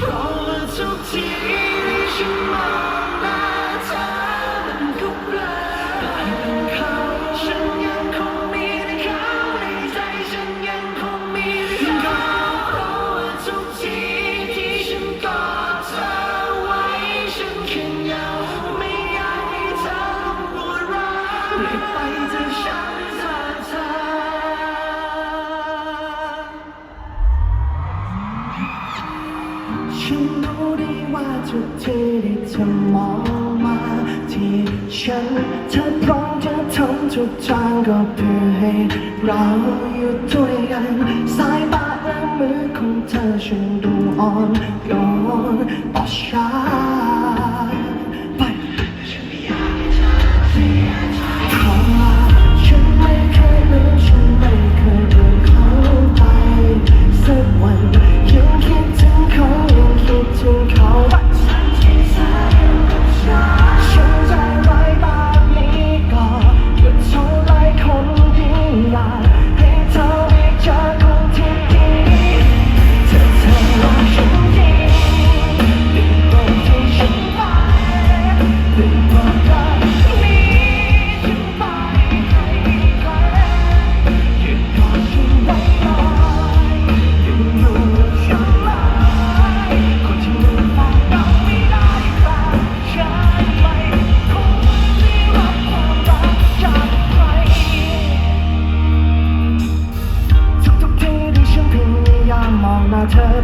让我从记忆里寻梦。 รู้ดีว่าทุกทีที่เธอมองมาที่ฉันเธอพร้อมจะทำทุกทางก็เพื่อให้เราอยู่ด้วยกันสายตาและมือของเธอฉันดูอ่อนโยนต่อฉัน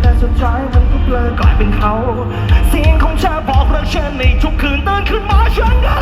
แต่สุดท้ายมันก็เปลอกลายเป็นเขา เสียงของเธอบอกรักฉันในทุกคืนตื่นขึ้นมาฉันก็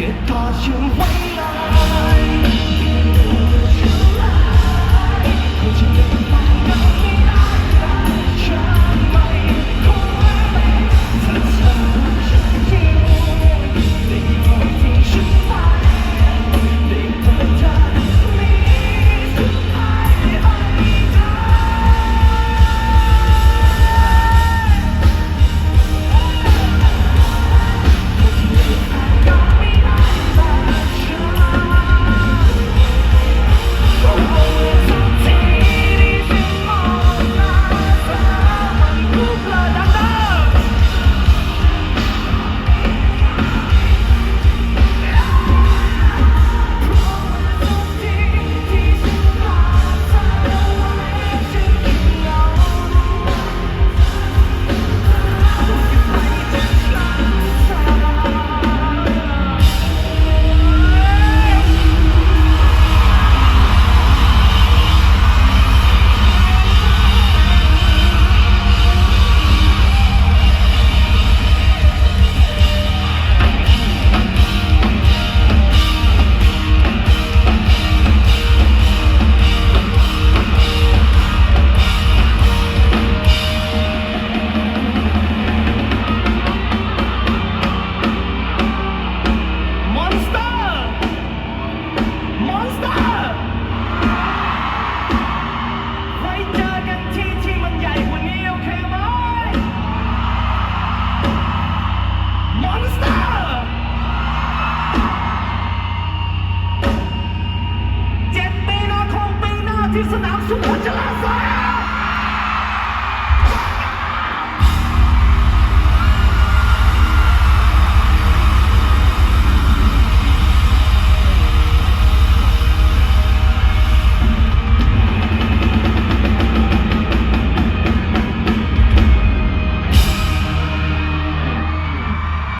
越打越歪。